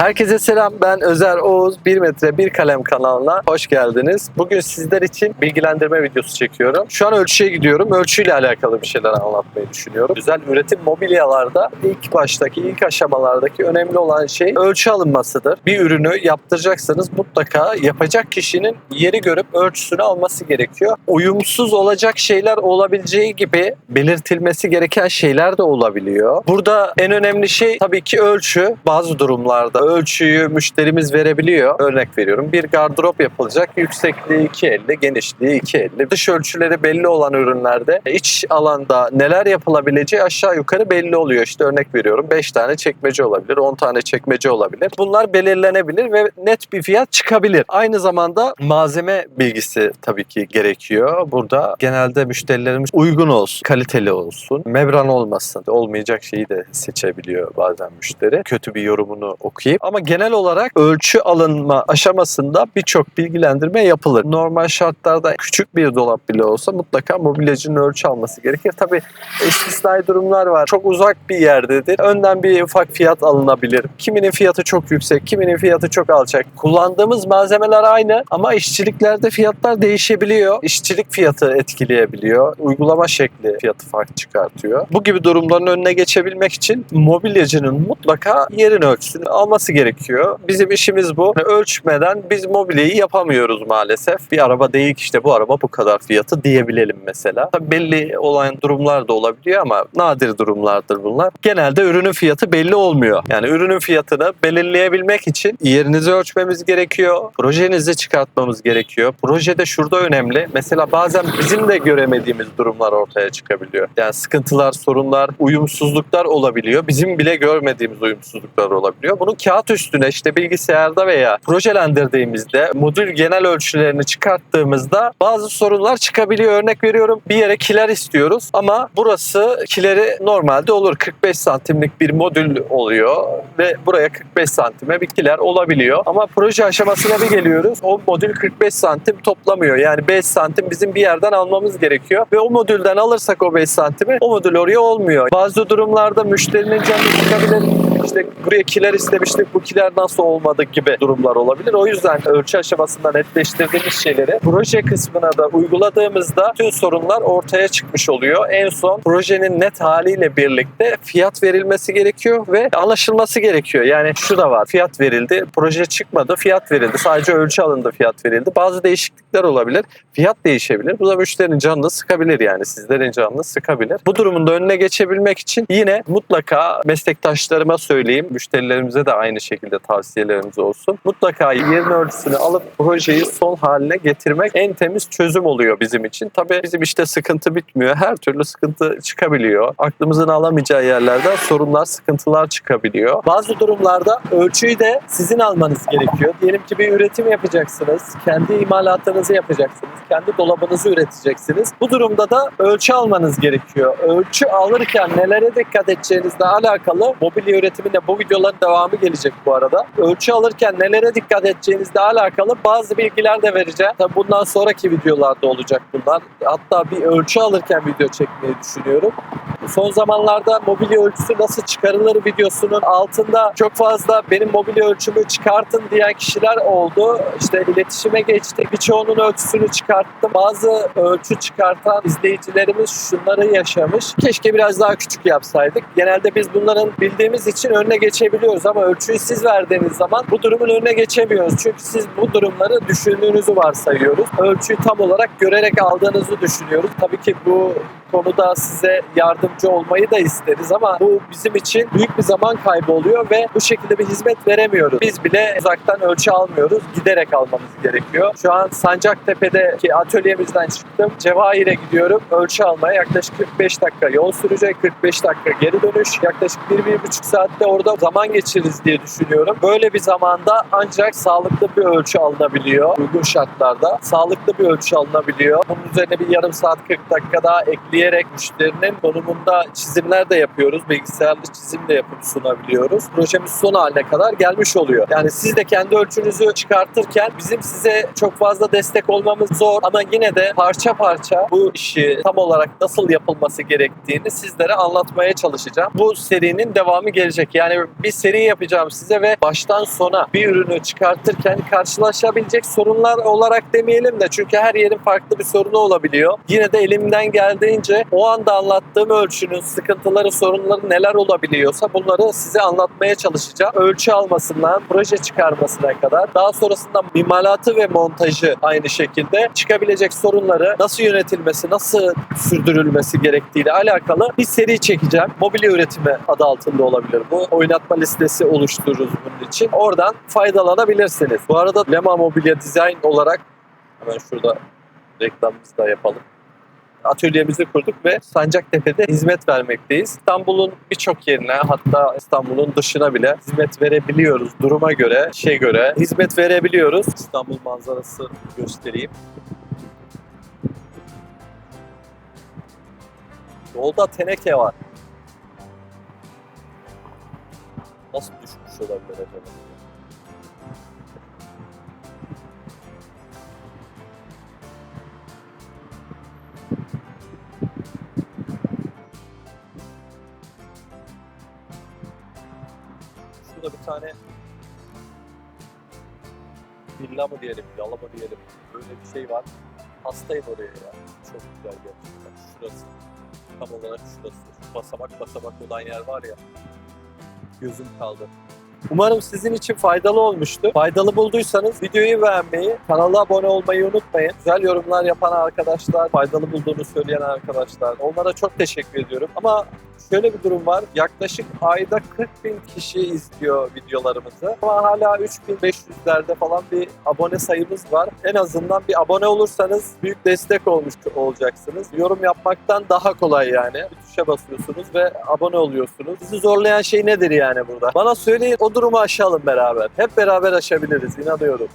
Herkese selam ben Özer Oğuz 1 metre 1 kalem kanalına hoş geldiniz. Bugün sizler için bilgilendirme videosu çekiyorum. Şu an ölçüye gidiyorum. Ölçüyle alakalı bir şeyler anlatmayı düşünüyorum. Güzel üretim mobilyalarda ilk baştaki ilk aşamalardaki önemli olan şey ölçü alınmasıdır. Bir ürünü yaptıracaksanız mutlaka yapacak kişinin yeri görüp ölçüsünü alması gerekiyor. Uyumsuz olacak şeyler olabileceği gibi belirtilmesi gereken şeyler de olabiliyor. Burada en önemli şey tabii ki ölçü. Bazı durumlarda ölçüyü müşterimiz verebiliyor. Örnek veriyorum bir gardırop yapılacak. Yüksekliği 2.50, genişliği 2.50. Dış ölçüleri belli olan ürünlerde iç alanda neler yapılabileceği aşağı yukarı belli oluyor. İşte örnek veriyorum 5 tane çekmece olabilir, 10 tane çekmece olabilir. Bunlar belirlenebilir ve net bir fiyat çıkabilir. Aynı zamanda malzeme bilgisi tabii ki gerekiyor. Burada genelde müşterilerimiz uygun olsun, kaliteli olsun, membran olmasın. Olmayacak şeyi de seçebiliyor bazen müşteri. Kötü bir yorumunu okuyup. Ama genel olarak ölçü alınma aşamasında birçok bilgilendirme yapılır. Normal şartlarda küçük bir dolap bile olsa mutlaka mobilyacının ölçü alması gerekir. Tabii istisnai durumlar var. Çok uzak bir yerdedir. Önden bir ufak fiyat alınabilir. Kiminin fiyatı çok yüksek, kiminin fiyatı çok alçak. Kullandığımız malzemeler aynı ama işçiliklerde fiyatlar değişebiliyor. İşçilik fiyatı etkileyebiliyor. Uygulama şekli fiyatı fark çıkartıyor. Bu gibi durumların önüne geçebilmek için mobilyacının mutlaka yerin ölçüsünü alması gerekiyor. Bizim işimiz bu. Ölçmeden biz mobilyayı yapamıyoruz maalesef. Bir araba değil işte bu araba bu kadar fiyatı diyebilelim mesela. Tabii belli olan durumlar da olabiliyor ama nadir durumlardır bunlar. Genelde ürünün fiyatı belli olmuyor. Yani ürünün fiyatını belirleyebilmek için yerinizi ölçmemiz gerekiyor. Projenizi çıkartmamız gerekiyor. Projede şurada önemli. Mesela bazen bizim de göremediğimiz durumlar ortaya çıkabiliyor. Yani sıkıntılar, sorunlar, uyumsuzluklar olabiliyor. Bizim bile görmediğimiz uyumsuzluklar olabiliyor. Bunu kağıt üstüne işte bilgisayarda veya projelendirdiğimizde modül genel ölçülerini çıkarttığımızda bazı sorunlar çıkabiliyor. Örnek veriyorum bir yere kiler istiyoruz ama burası kileri normalde olur. 45 santimlik bir modül oluyor ve buraya 45 santime bir kiler olabiliyor. Ama proje aşamasına bir geliyoruz. O modül 45 santim toplamıyor. Yani 5 santim bizim bir yerden almamız gerekiyor. Ve o modülden alırsak o 5 santimi o modül oraya olmuyor. Bazı durumlarda müşterinin canı sıkabilir. İşte buraya kiler istemiştik bu kiler nasıl olmadı gibi durumlar olabilir. O yüzden ölçü aşamasında netleştirdiğimiz şeyleri proje kısmına da uyguladığımızda tüm sorunlar ortaya çıkmış oluyor. En son projenin net haliyle birlikte fiyat verilmesi gerekiyor ve anlaşılması gerekiyor. Yani şu da var. Fiyat verildi, proje çıkmadı, fiyat verildi. Sadece ölçü alındı, fiyat verildi. Bazı değişiklikler olabilir. Fiyat değişebilir. Bu da müşterinin canını sıkabilir yani. Sizlerin canını sıkabilir. Bu durumun da önüne geçebilmek için yine mutlaka meslektaşlarıma söyleyeyim. Müşterilerimize de aynı şekilde tavsiyelerimiz olsun. Mutlaka yerin ölçüsünü alıp projeyi son haline getirmek en temiz çözüm oluyor bizim için. Tabii bizim işte sıkıntı bitmiyor. Her türlü sıkıntı çıkabiliyor. Aklımızın alamayacağı yerlerden sorunlar, sıkıntılar çıkabiliyor. Bazı durumlarda ölçüyü de sizin almanız gerekiyor. Diyelim ki bir üretim yapacaksınız. Kendi imalatınızı yapacaksınız. Kendi dolabınızı üreteceksiniz. Bu durumda da ölçü almanız gerekiyor. Ölçü alırken nelere dikkat edeceğinizle alakalı mobilya üretiminde bu videoların devamı gelecek bu arada. Ölçü alırken nelere dikkat edeceğinizle alakalı bazı bilgiler de vereceğim. Tabii bundan sonraki videolarda olacak bunlar. Hatta bir ölçü alırken video çekmeyi düşünüyorum. Son zamanlarda mobilya ölçüsü nasıl çıkarılır videosunun altında çok fazla benim mobilya ölçümü çıkartın diyen kişiler oldu. İşte iletişime geçtik. Birçoğunun ölçüsünü çıkarttım. Bazı ölçü çıkartan izleyicilerimiz şunları yaşamış. Keşke biraz daha küçük yapsaydık. Genelde biz bunların bildiğimiz için önüne geçebiliyoruz ama ölçüyü siz verdiğiniz zaman bu durumun önüne geçemiyoruz. Çünkü siz bu durumları düşündüğünüzü varsayıyoruz. Ölçüyü tam olarak görerek aldığınızı düşünüyoruz. Tabii ki bu konuda size yardımcı olmayı da isteriz ama bu bizim için büyük bir zaman kaybı oluyor ve bu şekilde bir hizmet veremiyoruz. Biz bile uzaktan ölçü almıyoruz. Giderek almamız gerekiyor. Şu an Sancaktepe'deki atölyemizden çıktım. Cevahir'e gidiyorum. Ölçü almaya yaklaşık 45 dakika yol sürecek. 45 dakika geri dönüş. Yaklaşık 1-1,5 saatte orada zaman geçiririz diye düşünüyorum. Böyle bir zamanda ancak sağlıklı bir ölçü alınabiliyor. Uygun şartlarda. Sağlıklı bir ölçü alınabiliyor. Bunun üzerine bir yarım saat 40 dakika daha ekleyebiliriz diyerek müşterinin konumunda çizimler de yapıyoruz. Bilgisayarlı çizim de yapıp sunabiliyoruz. Projemiz son haline kadar gelmiş oluyor. Yani siz de kendi ölçünüzü çıkartırken bizim size çok fazla destek olmamız zor ama yine de parça parça bu işi tam olarak nasıl yapılması gerektiğini sizlere anlatmaya çalışacağım. Bu serinin devamı gelecek. Yani bir seri yapacağım size ve baştan sona bir ürünü çıkartırken karşılaşabilecek sorunlar olarak demeyelim de çünkü her yerin farklı bir sorunu olabiliyor. Yine de elimden geldiğince o anda anlattığım ölçünün sıkıntıları, sorunları neler olabiliyorsa bunları size anlatmaya çalışacağım. Ölçü almasından proje çıkarmasına kadar daha sonrasında mimalatı ve montajı aynı şekilde çıkabilecek sorunları nasıl yönetilmesi, nasıl sürdürülmesi gerektiğiyle alakalı bir seri çekeceğim. Mobilya üretimi adı altında olabilir bu. Oynatma listesi oluştururuz bunun için. Oradan faydalanabilirsiniz. Bu arada Lema Mobilya Design olarak hemen şurada reklamımızı da yapalım. Atölyemizi kurduk ve Sancaktepe'de hizmet vermekteyiz. İstanbul'un birçok yerine hatta İstanbul'un dışına bile hizmet verebiliyoruz. Duruma göre, şey göre hizmet verebiliyoruz. İstanbul manzarası göstereyim. Yolda teneke var. Nasıl düşmüş olabilir acaba? Şurada bir tane villa mı diyelim, yala mı diyelim. Böyle bir şey var. Hastayım oraya ya. Çok güzel gerçekten. Şurası. Tam olarak şurası. Şu basamak basamak olan yer var ya. Gözüm kaldı. Umarım sizin için faydalı olmuştu. Faydalı bulduysanız videoyu beğenmeyi, kanala abone olmayı unutmayın. Güzel yorumlar yapan arkadaşlar, faydalı bulduğunu söyleyen arkadaşlar. Onlara çok teşekkür ediyorum. Ama şöyle bir durum var. Yaklaşık ayda 40 bin kişi izliyor videolarımızı. Ama hala 3500'lerde falan bir abone sayımız var. En azından bir abone olursanız büyük destek olmuş olacaksınız. Yorum yapmaktan daha kolay yani. Bir tuşa basıyorsunuz ve abone oluyorsunuz. Sizi zorlayan şey nedir yani burada? Bana söyleyin o durumu aşalım beraber. Hep beraber aşabiliriz inanıyorum.